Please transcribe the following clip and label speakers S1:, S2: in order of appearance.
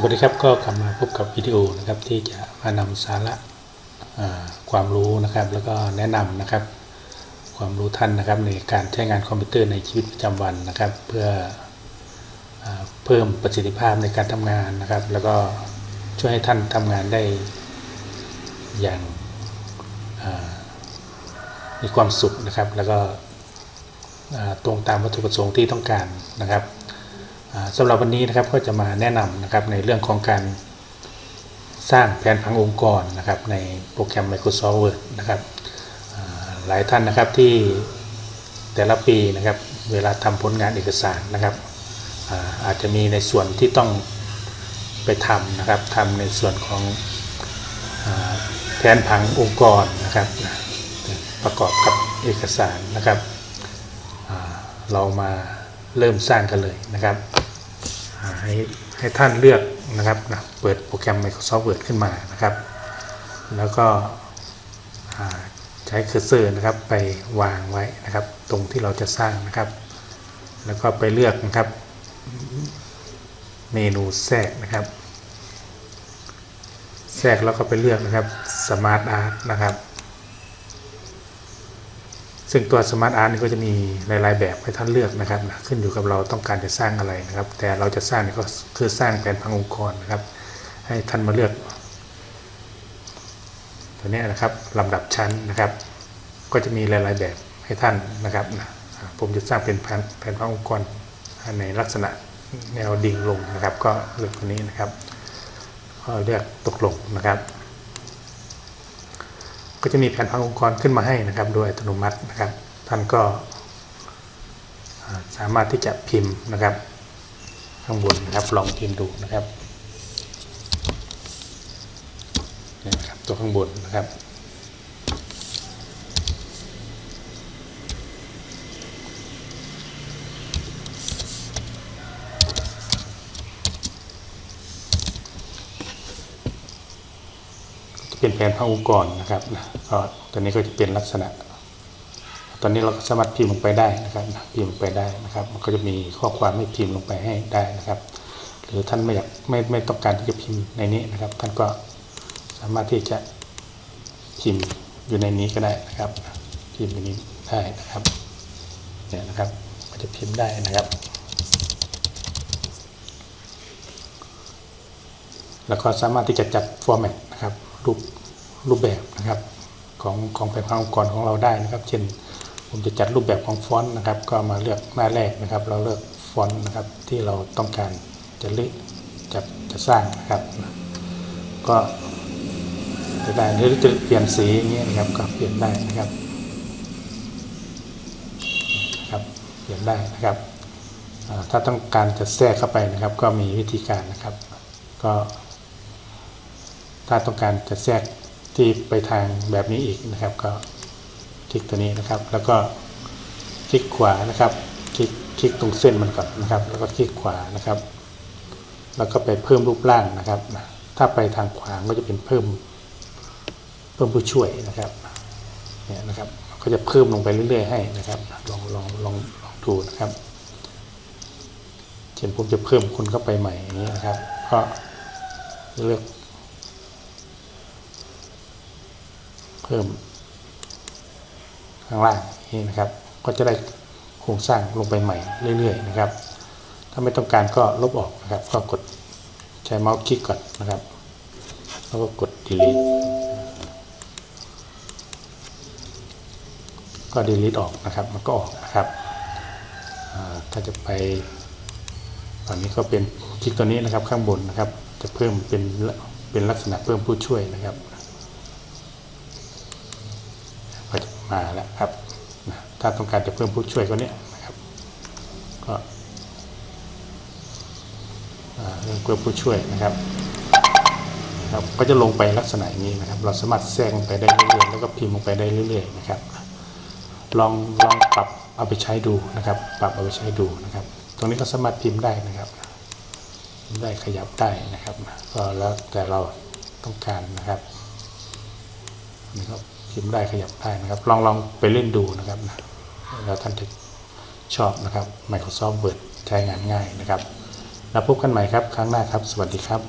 S1: สวัสดีครับก็กลับมาพบกับวิดีโอนะครับที่จะมานำสาระาความรู้นะครับ แล้วก็แนะนำนะครับ ความรู้ท่านนะครับในการใช้งานคอมพิวเตอร์ในชีวิตประจำวันนะครับ เพื่ออเพิ่มประสิทธิภาพในการทำงานนะครับ แล้วก็ช่วยให้ท่านทำงานได้อย่างามีความสุขนะครับ แล้วก็ตรงตามวัตถุประสงค์ที่ต้องการนะครับ สำหรับวันนี้นะครับก็จะมาแนะนำนะครับในเรื่องของการสร้างแผนผังองค์กรนะครับในโปรแกรม Microsoft Word นะครับหลายท่านนะครับที่แต่ละปีนะครับเวลาทำผลงานเอกสารนะครับอาจจะมีในส่วนที่ต้องไปทำนะครับทำในส่วนของแผนผังองค์กรนะครับประกอบกับเอกสารนะครับเรามา เริ่มสร้างกันเลยนะครับให้ให้ท่านเลือกนะครับนะเปิดโปรแกรม Microsoft Word ขึ้นมานะครับ แล้วก็ใช้เคอร์เซอร์นะครับไปวางไว้นะครับ ตรงที่เราจะสร้างนะครับ แล้วก็ไปเลือกนะครับเมนูแทรกนะครับ แทรกแล้วก็ไปเลือกนะครับ Smart Art นะครับ ซึ่งตัว Smart Art นี่ก็จะมีหลายๆแบบให้ท่านเลือกนะครับขึ้นอยู่กับเราต้องการจะสร้างอะไรนะครับ แต่เราจะสร้างนี่ก็คือสร้างแผนพังองค์กรนะครับ ให้ท่านมาเลือก ตัวนี้นะครับลำดับชั้นนะครับ ก็จะมีหลายๆแบบให้ท่านนะครับ ผมจะสร้างเป็นแผนแผนพังองค์กรในลักษณะแนวดิ่งลงนะครับ ก็เลือกตัวนี้นะครับก็เลือกตกลงนะครับ จะมีแผนพังองค์กรขึ้นมาให้นะครับ โดยอัตโนมัตินะครับ ท่านก็สามารถที่จะพิมพ์นะครับ ข้างบนนะครับลองพิมพ์ดูนะครับนะครับตัวข้างบนนะครับ เป็นแผนพังองค์กรนะครับก็ตัวนี้ก็จะเป็นลักษณะ ตอนนี้เราก็สามารถพิมพ์ลงไปได้นะครับ พิมพ์ลงไปได้นะครับ มันก็จะมีข้อความให้พิมพ์ลงไปให้ได้นะครับ หรือท่านไม่อยากไม่ไม่ต้องการที่จะพิมพ์ในนี้นะครับ ท่านก็สามารถที่จะพิมพ์อยู่ในนี้ก็ได้นะครับ พิมพ์ในนี้ได้นะครับเนี่ยนะครับก็จะพิมพ์ได้นะครับ แล้วก็สามารถที่จะจัดฟอร์แมตนะครับ รูปรูปแบบนะครับของของแผนพังองค์กรของเราได้นะครับ เช่นผมจะจัดรูปแบบของฟอนต์นะครับ ก็มาเลือกหน้าแรกนะครับ เราเลือกฟอนต์นะครับที่เราต้องการจะเลือกจะจะสร้างนะครับ ก็จะได้หรือจะเปลี่ยนสีอย่างเงี้ยนะครับก็เปลี่ยนได้นะครับนะครับเปลี่ยนได้นะครับถ้าต้องการจะแทรกเข้าไปนะครับ ก็มีวิธีการนะครับ ก็ ถ้าต้องการจะแทรกที่ไปทางแบบนี้อีกนะครับ ก็คลิกตัวนี้นะครับ แล้วก็คลิกขวานะครับ คลิกคลิกตรงเส้นมันก่อนนะครับ แล้วก็คลิกขวานะครับ แล้วก็ไปเพิ่มรูปร่างนะครับ ถ้าไปทางขวาก็จะเป็นเพิ่ม เพิ่มผู้ช่วยนะครับเนี่ยนะครับก็จะเพิ่มลงไปเรื่อยๆให้นะครับลองลองลองลองดูนะครับเช่นผมจะเพิ่มคนเข้าไปใหม่อย่างนี้นะครับ ก็เลือก เพิ่ม ข้างล่างนี่นะครับ ก็จะได้โครงสร้างลงไปใหม่เรื่อย ๆ นะครับ ถ้าไม่ต้องการก็ลบออกนะครับ ก็กดใช้เมาส์คลิกก่อนนะครับ แล้วก็กด delete ก็ delete ออกนะครับ มันก็ออกนะครับ ถ้าจะไปตอนนี้ก็เป็นคลิกตัวนี้นะครับข้างบนนะครับ จะเพิ่มเป็นเป็นลักษณะเพิ่มผู้ช่วยนะครับ ก็จะ มาแล้วครับ ถ้าต้องการจะเพิ่มผู้ช่วยก็เนี้ยนะครับ ก็เรื่องเพิ่มผู้ช่วยนะครับครับก็จะลงไปลักษณะงนี้นะครับ เราสามารถแทรกลงไปได้เรื่อยๆ แล้วก็พิมพ์ลงไปได้เรื่อยๆ นะครับ ลองลองปรับเอาไปใช้ดูนะครับ ปรับเอาไปใช้ดูนะครับ ตรงนี้ก็สามารถพิมพ์ได้นะครับ ได้ขยับได้นะครับ ก็แล้วแต่เราต้องการนะครับนี่ก็ พิมพ์ได้ขยับได้นะครับ ลองลองไปเล่นดูนะครับนะแล้วท่านจะชอบนะครับ Microsoft Word ใช้งานง่ายนะครับ แล้วพบกันใหม่ครับ ครั้งหน้าครับ สวัสดีครับ